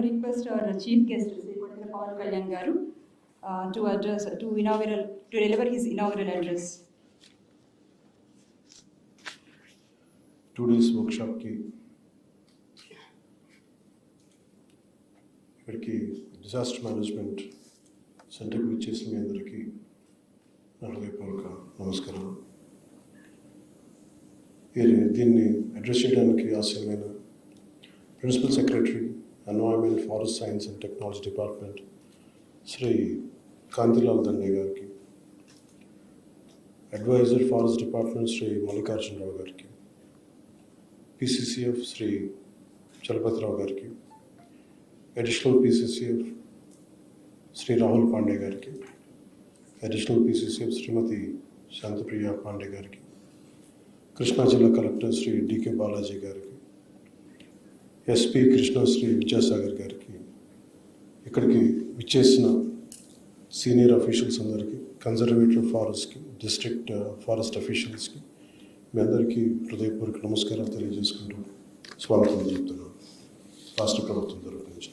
Request our chief guest కొడుకుల పవన్ కళ్యాణ్ గారు to address to inaugural to deliver his inaugural address to వర్క్షాప్కి ఇక్కడికి disaster management సెంటర్కి వచ్చేసిన మీ అందరికీ నా నమస్కారం దీన్ని అడ్రస్ చేయడానికి ఆశయమైన principal secretary environment forest science and technology department Shri Kantilal Dande గారికి advisor forest department Shri Mallikarjuna Rao గారికి పిసిసిఎఫ్ శ్రీ చలపతిరావు గారికి అడిషనల్ పిసిసిఎఫ్ శ్రీ రాహుల్ పాండే గారికి అడిషనల్ పిసిసిఎఫ్ శ్రీమతి శాంతప్రియ పాండే గారికి కృష్ణా జిల్లా కలెక్టర్ శ్రీ డికే బాలాజీ గారికి ఎస్పి కృష్ణశ్రీ విద్యాసాగర్ గారికి ఇక్కడికి విచ్చేసిన సీనియర్ అఫీషియల్స్ అందరికీ కన్జర్వేటివ్ ఫారెస్ట్కి డిస్ట్రిక్ట్ ఫారెస్ట్ అఫీషియల్స్కి మీ అందరికీ హృదయపూర్వక నమస్కారాలు తెలియజేసుకుంటూ స్వాగతం చెప్తున్నాను. రాష్ట్ర ప్రభుత్వం తరపు నుంచి.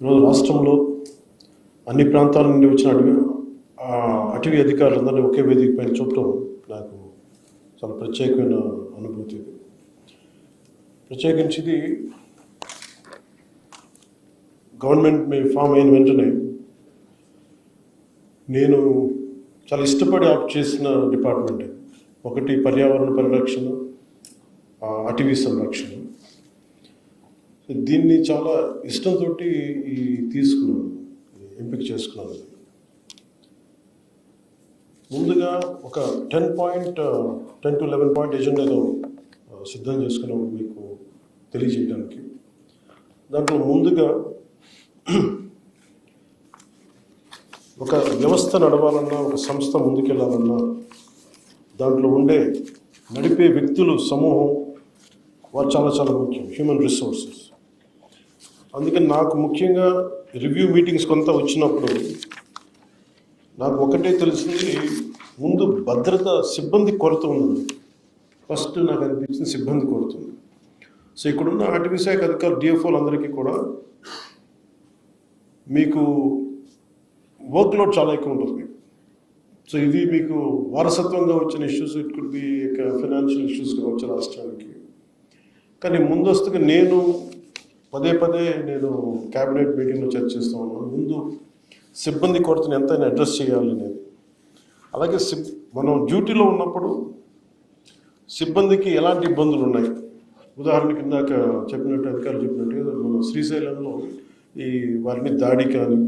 ఈరోజు రాష్ట్రంలో అన్ని ప్రాంతాల నుండి వచ్చిన అటవీ అటవీ అధికారులందరినీ ఒకే వేదిక పైన చూడటం నాకు చాలా ప్రత్యేకమైన అనుభూతి ఇది. ప్రత్యేకించి గవర్నమెంట్ మీ ఫామ్ అయిన వెంటనే నేను చాలా ఇష్టపడి ఆప్ట్ చేసిన డిపార్ట్మెంట్. ఒకటి పర్యావరణ పరిరక్షణ అటవీ సంరక్షణ. దీన్ని చాలా ఇష్టంతో ఈ తీసుకున్నాను ఎంపిక చేసుకున్నాను. ముందుగా ఒక ten point ten to eleven point ఎజెండాను సిద్ధం చేసుకున్నాము మీకు తెలియజేయడానికి. దాంట్లో ముందుగా ఒక వ్యవస్థ నడవాలన్నా ఒక సంస్థ ముందుకెళ్ళాలన్నా దాంట్లో ఉండే నడిపే వ్యక్తులు సమూహం వారు చాలా చాలా ముఖ్యం హ్యూమన్ రిసోర్సెస్ అందుకని నాకు ముఖ్యంగా రివ్యూ మీటింగ్స్ కొంత వచ్చినప్పుడు నాకు ఒకటే తెలిసింది ముందు భద్రత సిబ్బంది కొరత ఉంది ఫస్ట్ నాకు అనిపించింది సిబ్బంది కొరత ఉంది సో ఇక్కడున్న అటవీ శాఖ అధికారులు డిఎఫ్ఓలు అందరికీ కూడా మీకు వర్క్ లోడ్ చాలా ఎక్కువ ఉంటుంది మీకు. సో ఇది మీకు వారసత్వంగా వచ్చిన issues it could be financial issues కావచ్చు రాష్ట్రానికి. కానీ ముందస్తుగా నేను పదే పదే నేను క్యాబినెట్ మీటింగ్లో చర్చిస్తూ ఉన్నాను. ముందు సిబ్బంది కొరతను ఎంతైనా అడ్రస్ చేయాలి అనేది. అలాగే సిబ్ మనం డ్యూటీలో ఉన్నప్పుడు సిబ్బందికి ఎలాంటి ఇబ్బందులు ఉన్నాయి? ఉదాహరణకి ఇందాక చెప్పినట్టు అధికారులు చెప్పినట్టు మన శ్రీశైలంలో ఈ వారిని దాడి కానీ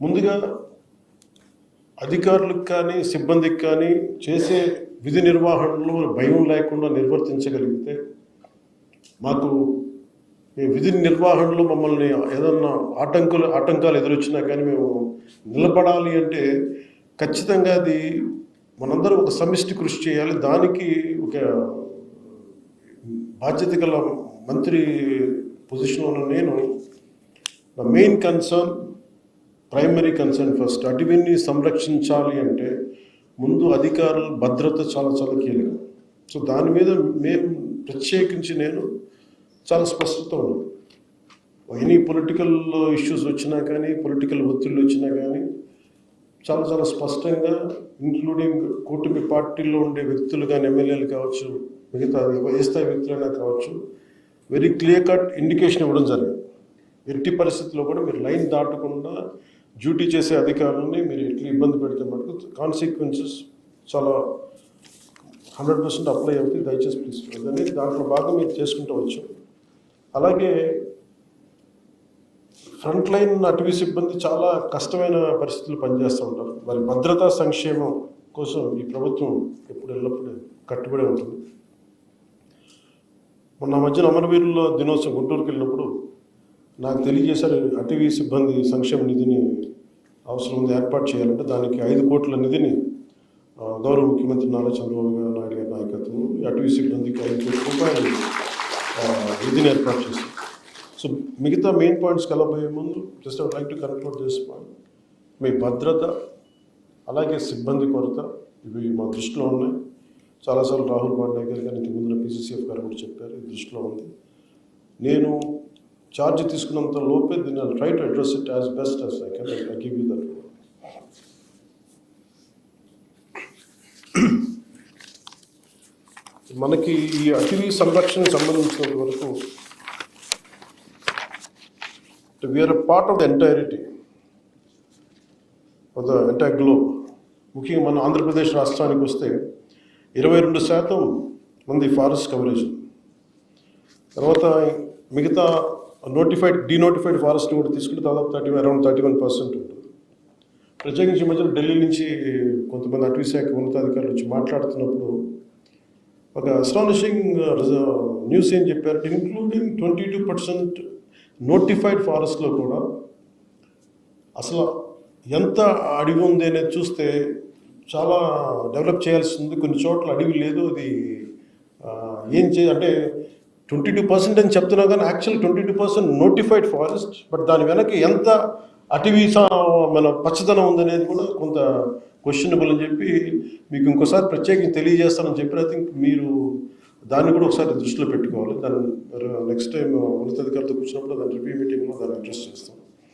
ముందుగా అధికారులకు కానీ సిబ్బందికి కానీ చేసే విధి నిర్వహణలో భయం లేకుండా నిర్వర్తించగలిగితే మాకు విధి నిర్వహణలో మమ్మల్ని ఏదన్నా ఆటంకులు ఆటంకాలు ఎదురొచ్చినా కానీ మేము నిలబడాలి అంటే ఖచ్చితంగా అది మనందరం ఒక సమిష్టి కృషి చేయాలి. దానికి ఒక బాధ్యత గల మంత్రి పొజిషన్లో ఉన్న నేను నా main concern primary concern first అటవీని సంరక్షించాలి అంటే ముందు అధికారుల భద్రత చాలా చాలా కీలకం. సో దాని మీద మేము ప్రత్యేకించి నేను చాలా స్పష్టత ఉంది. ఎనీ పొలిటికల్ ఇష్యూస్ వచ్చినా కానీ పొలిటికల్ ఒత్తిళ్ళు వచ్చినా కానీ చాలా చాలా స్పష్టంగా ఇంక్లూడింగ్ కూటమి పార్టీల్లో ఉండే వ్యక్తులు కానీ ఎమ్మెల్యేలు కావచ్చు మిగతా ఏ స్థాయి వ్యక్తులైనా కావచ్చు వెరీ క్లియర్ కట్ ఇండికేషన్ ఇవ్వడం జరిగింది. ఎట్టి పరిస్థితుల్లో కూడా మీరు లైన్ దాటకుండా డ్యూటీ చేసే అధికారులని మీరు ఎట్లా ఇబ్బంది పెడితే మటుకు కాన్సిక్వెన్సెస్ చాలా హండ్రెడ్ పర్సెంట్ అప్లై అవుతాయి. దయచేసి ప్లీజ్ అనేది దాంట్లో భాగం మీరు చేసుకుంటూ వచ్చాం అలాగే ఫ్రంట్ లైన్ అటవీ సిబ్బంది చాలా కష్టమైన పరిస్థితులు పనిచేస్తూ ఉంటారు. వారి భద్రతా సంక్షేమం కోసం ఈ ప్రభుత్వం ఎప్పుడు ఎల్లప్పుడూ కట్టుబడి ఉంటుంది. మొన్న మధ్యన అమరవీరుల దినోత్సవం గుంటూరుకి వెళ్ళినప్పుడు నాకు తెలియజేశారు అటవీ సిబ్బంది సంక్షేమ నిధిని అవసరం ఉంది ఏర్పాటు చేయాలంటే దానికి ఐదు కోట్ల నిధిని గౌరవ ముఖ్యమంత్రి నారా చంద్రబాబు గారు నాయుడు గారి నాయకత్వం అటవీ సిబ్బందికి ఐదు కోట్ల రూపాయలు విధిని ఏర్పాటు చేశారు సో మిగతా మెయిన్ పాయింట్స్కి వెళ్ళబోయే ముందు just I'd like to conclude this point మీ భద్రత అలాగే సిబ్బంది కొరత ఇవి మా దృష్టిలో ఉన్నాయి. చాలాసార్లు రాహుల్ మాండే గారు కానీ ఇంతకు ముందున పీసీసీఎఫ్ గారు కూడా చెప్పారు ఇది దృష్టిలో ఉంది. నేను ఛార్జ్ తీసుకున్నంత లోపే దీన్ని try to address it as best as I can I give you that మనకి ఈ అటవీ సంరక్షణకు సంబంధించినంత వరకు we're part of the entirety of the entire globe ముఖ్యంగా మన ఆంధ్రప్రదేశ్ రాష్ట్రానికి వస్తే ఇరవై రెండు శాతం మంది ఫారెస్ట్ కవరేజ్ తర్వాత మిగతా నోటిఫైడ్ డీనోటిఫైడ్ ఫారెస్ట్ కూడా తీసుకుంటే దాదాపు thirty around thirty one percent ఉంటుంది. ప్రత్యేకించి మధ్యలో ఢిల్లీ నుంచి కొంతమంది అటవీ శాఖ ఉన్నతాధికారులు వచ్చి మాట్లాడుతున్నప్పుడు ఒక అస్టానిషింగ్ న్యూస్ uh, uh, ఏం చెప్పారు? Including twenty two percent notified ఫారెస్ట్లో కూడా అసలు ఎంత అడవి ఉంది అనేది చూస్తే చాలా డెవలప్ చేయాల్సి ఉంది. కొన్ని చోట్ల అడవి లేదు. అది ఏం చే అంటే ట్వంటీ టూ పర్సెంట్ అని చెప్తున్నా కానీ actual twenty two percent notified forest but దాని వెనక ఎంత అటవీ మన పచ్చదనం ఉందనేది కూడా కొంత క్వశ్చనబుల్ అని చెప్పి మీకు ఇంకోసారి ప్రత్యేకంగా తెలియజేస్తానని చెప్పి ఐ థింక్ మీరు దాన్ని కూడా ఒకసారి దృష్టిలో పెట్టుకోవాలి. దాన్ని నెక్స్ట్ టైం ఉన్నతాధికారులతో కూర్చున్నప్పుడు దాని రివ్యూ మీటింగ్లో దాన్ని అడ్రస్ చేస్తాం.